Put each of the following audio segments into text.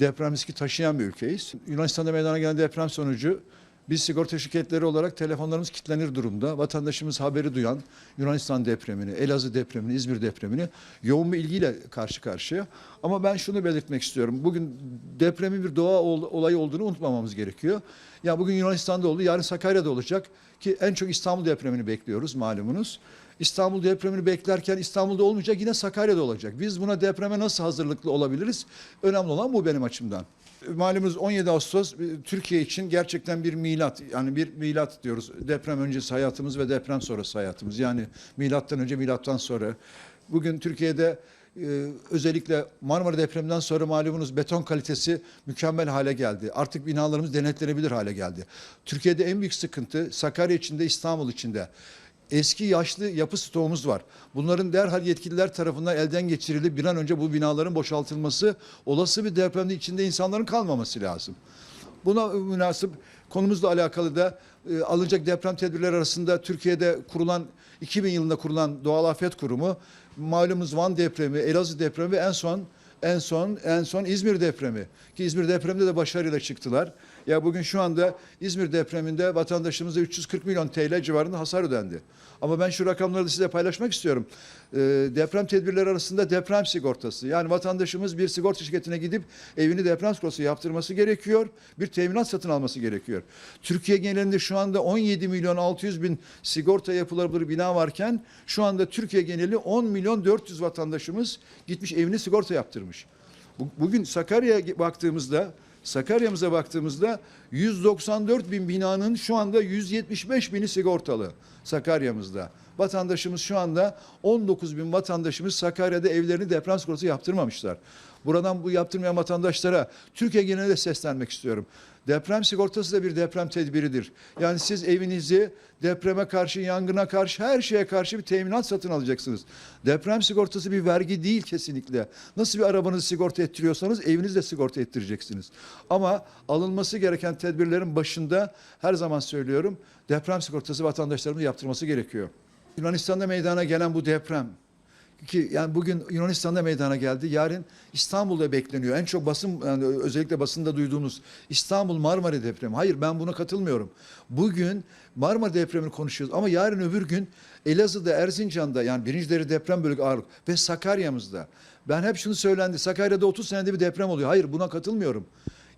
deprem riski taşıyan bir ülkeyiz. Yunanistan'da meydana gelen deprem sonucu biz sigorta şirketleri olarak telefonlarımız kilitlenir durumda. Vatandaşımız haberi duyan Yunanistan depremini, Elazığ depremini, İzmir depremini yoğun bir ilgiyle karşı karşıya. Ama ben şunu belirtmek istiyorum. Bugün depremin bir doğa ol- olayı olduğunu unutmamamız gerekiyor. Ya bugün Yunanistan'da oldu, yarın Sakarya'da olacak ki en çok İstanbul depremini bekliyoruz malumunuz. İstanbul depremini beklerken İstanbul'da olmayacak yine Sakarya'da olacak. Biz buna depreme nasıl hazırlıklı olabiliriz? Önemli olan bu benim açımdan. Malumunuz 17 Ağustos e, Türkiye için gerçekten bir milat. Yani bir milat diyoruz. Deprem öncesi hayatımız ve deprem sonrası hayatımız. Yani milattan önce milattan sonra. Bugün Türkiye'de e, özellikle Marmara depreminden sonra malumunuz beton kalitesi mükemmel hale geldi. Artık binalarımız denetlenebilir hale geldi. Türkiye'de en büyük sıkıntı Sakarya içinde, İstanbul içinde eski yaşlı yapı stoğumuz var. Bunların derhal yetkililer tarafından elden geçirilip bir an önce bu binaların boşaltılması, olası bir depremde içinde insanların kalmaması lazım. Buna münasip konumuzla alakalı da e, alınacak deprem tedbirleri arasında Türkiye'de kurulan 2000 yılında kurulan Doğal Afet Kurumu malumuz Van depremi, Elazığ depremi ve en son en son en son İzmir depremi ki İzmir depreminde de başarıyla çıktılar. Ya bugün şu anda İzmir depreminde vatandaşımıza 340 milyon TL civarında hasar ödendi. Ama ben şu rakamları da size paylaşmak istiyorum. Ee, deprem tedbirleri arasında deprem sigortası. Yani vatandaşımız bir sigorta şirketine gidip evini deprem sigortası yaptırması gerekiyor. Bir teminat satın alması gerekiyor. Türkiye genelinde şu anda 17 milyon 600 bin sigorta yapılabilir bina varken şu anda Türkiye geneli 10 milyon 400 vatandaşımız gitmiş evini sigorta yaptırmış. Bu- Bugün Sakarya'ya baktığımızda Sakarya'mıza baktığımızda 194 bin binanın şu anda 175 bini sigortalı Sakarya'mızda. Vatandaşımız şu anda 19 bin vatandaşımız Sakarya'da evlerini deprem sigortası yaptırmamışlar. Buradan bu yaptırmayan vatandaşlara Türkiye genelinde seslenmek istiyorum. Deprem sigortası da bir deprem tedbiridir. Yani siz evinizi depreme karşı, yangına karşı, her şeye karşı bir teminat satın alacaksınız. Deprem sigortası bir vergi değil kesinlikle. Nasıl bir arabanızı sigorta ettiriyorsanız evinizi de sigorta ettireceksiniz. Ama alınması gereken tedbirlerin başında her zaman söylüyorum deprem sigortası vatandaşlarımızın yaptırması gerekiyor. Yunanistan'da meydana gelen bu deprem ki yani bugün Yunanistan'da meydana geldi. Yarın İstanbul'da bekleniyor. En çok basın yani özellikle basında duyduğumuz İstanbul Marmara depremi. Hayır ben buna katılmıyorum. Bugün Marmara depremini konuşuyoruz ama yarın öbür gün Elazığ'da, Erzincan'da yani birinci derece deprem bölge ağırlık ve Sakarya'mızda. Ben hep şunu söylendi. Sakarya'da 30 senede bir deprem oluyor. Hayır buna katılmıyorum.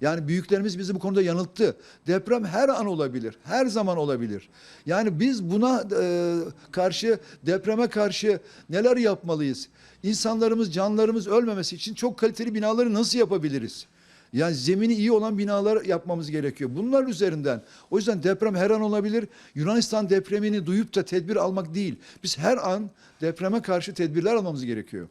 Yani büyüklerimiz bizi bu konuda yanılttı. Deprem her an olabilir, her zaman olabilir. Yani biz buna e, karşı, depreme karşı neler yapmalıyız? İnsanlarımız, canlarımız ölmemesi için çok kaliteli binaları nasıl yapabiliriz? Yani zemini iyi olan binalar yapmamız gerekiyor. Bunlar üzerinden. O yüzden deprem her an olabilir. Yunanistan depremini duyup da tedbir almak değil. Biz her an depreme karşı tedbirler almamız gerekiyor.